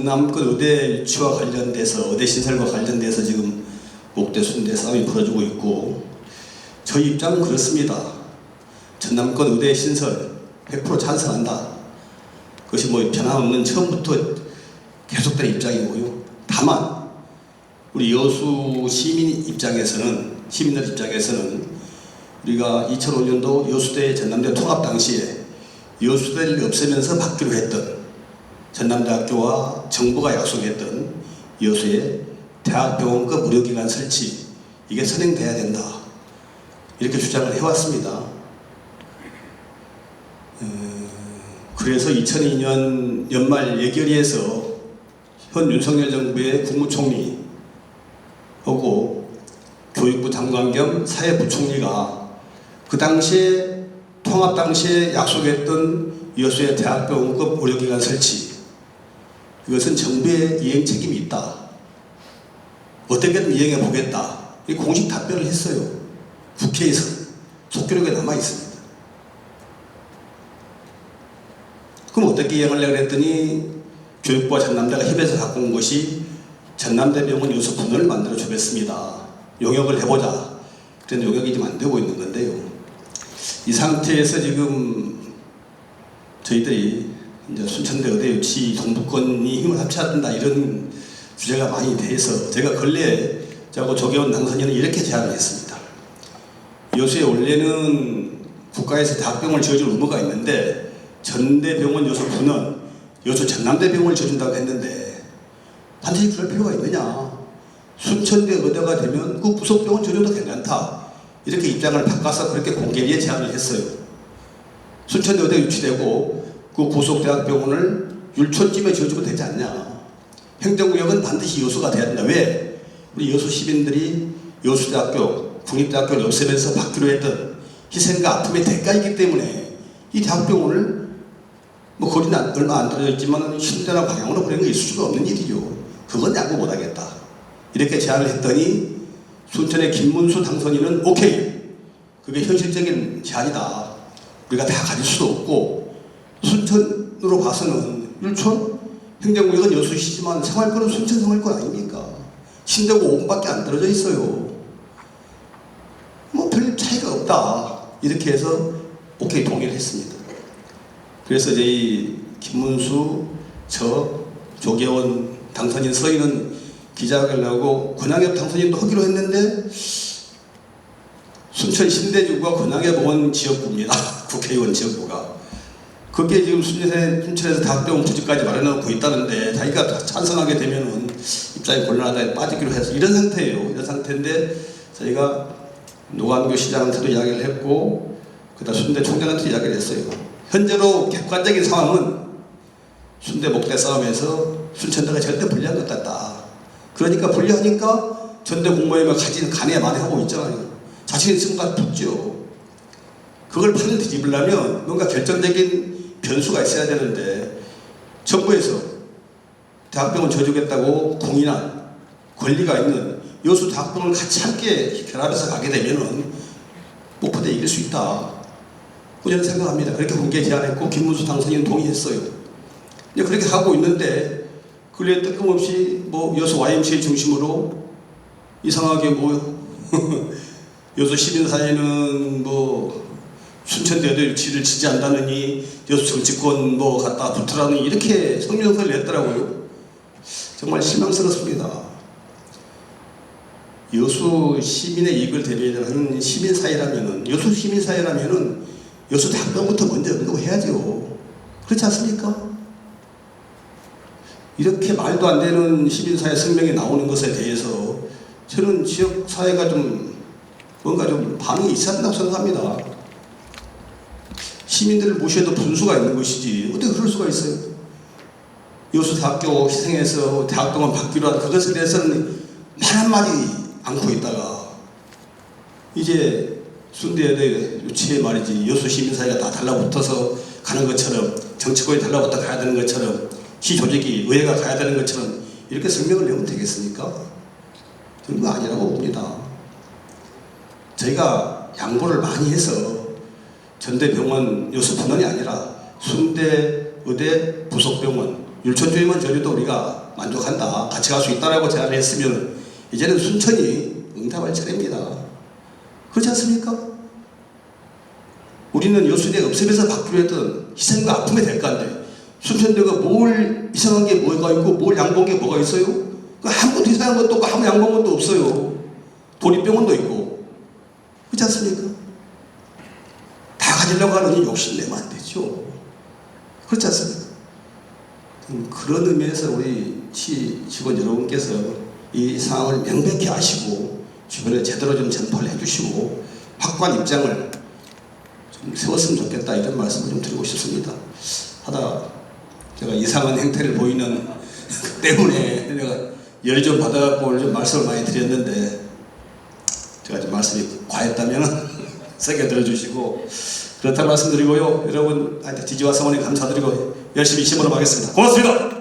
전남권 의대 유치와 관련돼서 의대 신설과 관련돼서 지금 목대 순대 싸움이 벌어지고 있고 저희 입장은 그렇습니다. 전남권 의대 신설 100% 찬성한다. 그것이 뭐 변함없는 처음부터 계속된 입장이고요. 다만 우리 여수 시민 입장에서는 시민들 입장에서는 우리가 2005년도 여수대 전남대 통합 당시에 여수대를 없애면서 받기로 했던 전남대학교와 정부가 약속했던 여수의 대학병원급 의료기관 설치 이게 선행돼야 된다 이렇게 주장을 해왔습니다. 음, 그래서 2002년 연말 예결위에서 현 윤석열 정부의 국무총리하고 교육부 장관 겸 사회부총리가 그 당시에 통합 당시에 약속했던 여수의 대학병원급 의료기관 설치 이것은 정부의 이행 책임이 있다. 어떻게든 이행해 보겠다. 이 공식 답변을 했어요. 국회에서 속기록에 남아 있습니다. 그럼 어떻게 이행하려고 했더니 교육부와 전남대가 협의해서 갖고 온 것이 전남대병원 분원을 만들어 주겠습니다. 용역을 해보자. 그런데 용역이 지금 안 되고 있는 건데요. 이 상태에서 지금 저희들이 이제 순천대 의대 유치 동북권이 힘을 합쳐야 된다 이런 주제가 많이 돼서 제가 근래에 저하고 조계원 당선인은 이렇게 제안을 했습니다. 여수에 원래는 국가에서 대학병원을 지어줄 의무가 있는데 전대병원 여수 분원, 여수 전남대병원을 지어준다고 했는데 반드시 그럴 필요가 있느냐. 순천대 의대가 되면 그 부속병원 지어줘도 괜찮다. 이렇게 입장을 바꿔서 그렇게 공개리에 제안을 했어요. 순천대 의대 유치되고 그 고속대학병원을 율촌쯤에 지어주면 되지 않냐. 행정구역은 반드시 여수가 돼야 된다. 왜? 우리 여수 시민들이 여수대학교, 국립대학교를 없애면서 받기로 했던 희생과 아픔의 대가이기 때문에 이 대학병원을 뭐 거리는 안- 얼마 안 떨어져 있지만 신대나 방향으로 보내는 게 있을 수가 없는 일이죠. 그건 양보 못하겠다. 이렇게 제안을 했더니 순천의 김문수 당선인은 오케이. 그게 현실적인 제안이다. 우리가 다 가질 수도 없고 순천으로 봐서는 율촌 행정구역은 여수시지만 생활권은 순천 생활권 아닙니까? 신대구 5분밖에 안 떨어져 있어요. 뭐 별 차이가 없다. 이렇게 해서 오케이 동의를 했습니다. 그래서 저희 김문수, 저, 조계원 당선인 서희는 기자회견을 하고 권양엽 당선인도 하기로 했는데 순천 신대주구가 권양엽 지역구입니다. 국회의원 지역구가. 그게 지금 순천에, 순천에서 대학병원 부지까지 마련하고 있다는데 자기가 찬성하게 되면은 입장이 곤란하다 빠지기로 해서 이런 상태예요. 이런 상태인데 저희가 노관교 시장한테도 이야기를 했고 그다음 순대 총장한테 이야기를 했어요. 현재로 객관적인 상황은 순대 목대 싸움에서 순천대가 절대 불리한 것 같다. 그러니까 불리하니까 전대 공모회가 가진 간에 많이 하고 있잖아요. 자신 있으면 가 붙죠. 그걸 판을 뒤집으려면 뭔가 결정적인 변수가 있어야 되는데 정부에서 대학병원 져주겠다고 공인한 권리가 있는 여수 대학병원을 같이 함께 결합해서 가게 되면은 목포대 이길 수 있다. 저는 생각합니다. 그렇게 공개 제안했고 김문수 당선인 동의했어요. 이제 그렇게 하고 있는데 근래 뜬금없이 뭐 여수 YMCA 중심으로 이상하게 뭐 여수 시민사회는 뭐 순천대도 유치를 지지한다느니 여수 정치권 뭐 갖다 붙으라는 이렇게 성명서를 냈더라고요. 정말 실망스럽습니다. 여수 시민의 이익을 대변하는 시민사회라면은 여수 시민사회라면은 여수 당병부터 먼저 언급해야죠. 그렇지 않습니까? 이렇게 말도 안 되는 시민사회 성명이 나오는 것에 대해서 저는 지역 사회가 좀 뭔가 좀 반응이 있어야 된다고 생각합니다. 시민들을 무시해도 분수가 있는 것이지 어떻게 그럴 수가 있어요? 여수 대학교 희생해서 대학병원 받기로 한 그것에 대해서는 말 한마디 않고 있다가 이제 순대대 유치에 말이지 여수 시민사회가 다 달라붙어서 가는 것처럼 정치권이 달라붙어 가야 되는 것처럼 시 조직이 의회가 가야 되는 것처럼 이렇게 성명을 내면 되겠습니까? 저는 그거 아니라고 봅니다. 저희가 양보를 많이 해서 전대병원 분원이 아니라 순대 의대 부속병원 율촌주의만 저려도 우리가 만족한다. 같이 갈 수 있다라고 제안을 했으면 이제는 순천이 응답할 차례입니다. 그렇지 않습니까? 우리는 요순에 없애면서 했던 희생과 될 건데 순천대가 뭘 이상한 게 뭐가 있고 뭘 양보한 게 뭐가 있어요? 그 아무것도 이상한 것도 없고 아무 양보한 것도 없어요. 도립병원도 있고 그렇지 않습니까? 다 가지려고 이 욕심내면 안 되죠. 그렇지 않습니까? 음, 그런 의미에서 우리 시 직원 여러분께서 이 상황을 명백히 아시고 주변에 제대로 좀 전파를 해주시고 확고한 입장을 좀 세웠으면 좋겠다 이런 말씀을 좀 드리고 싶습니다. 하다 제가 이상한 행태를 보이는 그 때문에 내가 열이 좀 받아갖고 오늘 좀 말씀을 많이 드렸는데 제가 좀 말씀이 과했다면 세게 들어주시고 그렇다 말씀드리고요. 여러분 하여튼 지지와 성원에 감사드리고 열심히 심으러 가겠습니다. 고맙습니다.